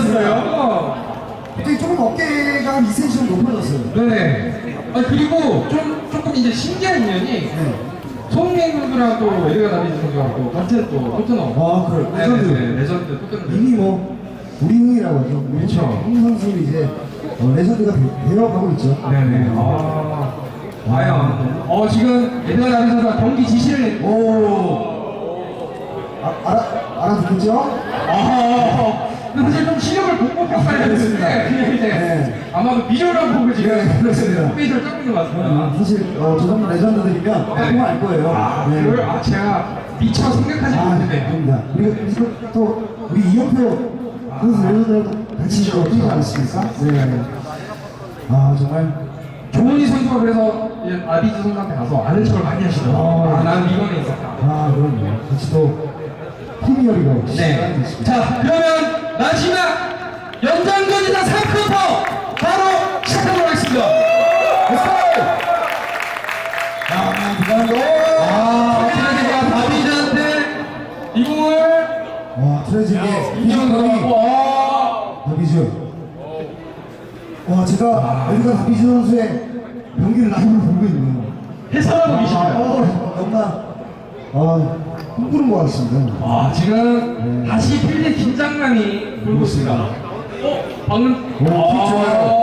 있었어요. 갑자기 조금 어깨가 한 2cm 정도 높아졌어요. 네. 아 그리고 좀 조금 이제 신기한 인연이 네. 송민 선수랑 또 에드가 다비드 선수랑 또 같은 또 토트넘. 아, 그래. 네, 레전드. 네, 네, 레전드 토트넘. 이미 뭐 우리 형이라고 하죠. 그렇죠. 홍 선수는 이제 어, 레전드가 되- 되어가고 있죠. 네네. 아, 과연. 어, 지금 에드가 다비드 선수가 경기 지시를 냈고. 오. 아, 알아, 알아듣겠죠? 아, 근데 사실 좀 실력을 보고 평가를 했는데, 그냥 이제 네. 아마도 비주얼만 보고 지금 네, 그렇습니다. 페이지를 쫙 있는 것 아, 같습니다. 사실 어, 저 정도 딱 보면 알 거예요. 아, 네. 그걸 아, 제가 미처 생각하지 아, 못했네요. 아닙니다. 우리가 그래서 또 우리 이영표 선수 레전드랑 같이 이거 뛰지 않았습니까? 네. 아 정말 조은희 선수가 그래서 이제 아비즈 선수한테 가서 아는 척을 많이 하시더라고요. 아. 아, 나는 이번에 있었다. 아 그럼요. 같이 또 팀이어리고 네. 자, 그러면 마지막 연장전이다 3쿼터 바로 시작하도록 하겠습니다. 아. 아, 와 아, 제가 에드가 다비즈 선수의 경기를 라이브로 보고 있네요. 해설하고 아, 계십니다. 어, 너무나 아 꿈꾸는 것 같습니다. 아, 지금 다시 필드 긴장감이 돌고 있습니다. 어, 방금. 오, 킥 좋아요.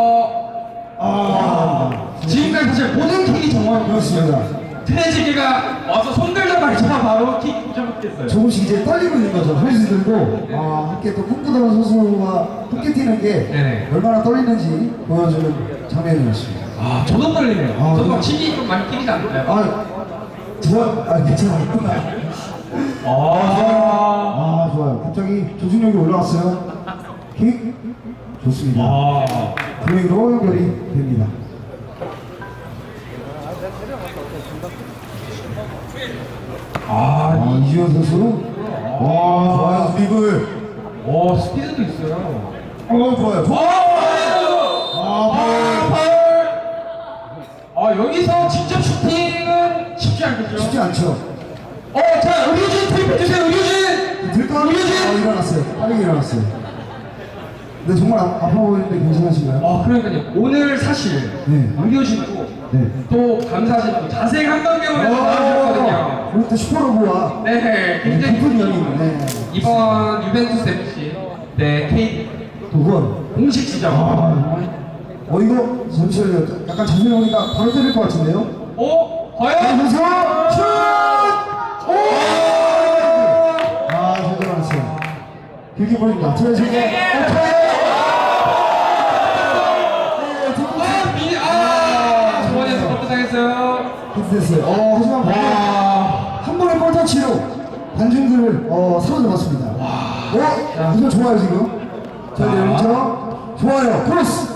아, 아 지금까지 사실 모든 킥이 정말 그렇습니다. 트레지기가 와서 손들자마자 바로 킥 붙여먹겠어요. 조금씩 이제 떨리고 있는 거죠. 선수 들고 아, 함께 또 꿈꾸던 선수와 함께 뛰는 게 네네. 얼마나 떨리는지 보여주는 장면이었습니다. 아, 저도 떨리네요. 아, 저도 막 네. 킥이 좀 많이 뛰지 않나요? 아, 좋아, 아 괜찮아요. 아, 아 좋아요. 갑자기 조직력이 올라왔어요. 킥 좋습니다. 아, 블랙으로 연결이 됩니다. 아, 아 이주현 선수, 와 좋아요 드리블. 오, 스피드도 있어요. 어 좋아요. 좋아. 아, 아, 아, 여기서 직접 슈팅은 쉽지 않겠죠? 쉽지 않죠. 어, 자, 투입 해주세요, 의료진! 들까? 어! 일어났어요. 빠르게 일어났어요. 근데 정말 아, 아파 보이는데 괜찮으신가요? 아, 그러니까요. 오늘 사실 네. 의료진도 네. 또 감사하게도 자생 한강병원에서 나와주셨거든요. 그리고 또 슈퍼로브와 네, 굉장히 깊은 연인. 네. 이번 유벤투스 FC 네 K 두 분. 공식 지정. 아, 어 이거 잠시만요. 약간 자세히 보니까 바로 때릴 것 같은데요? 오, 아, 과연? 슛! 오! 길게 보입니다. 스포트 당했어요. 히트됐어요. 어, 하지만 와, 한 번의 볼 터치로 관중들을 어, 사로잡았습니다. 어? 이거 좋아요, 지금. 자, 자. 왼쪽. 좋아요. 크로스.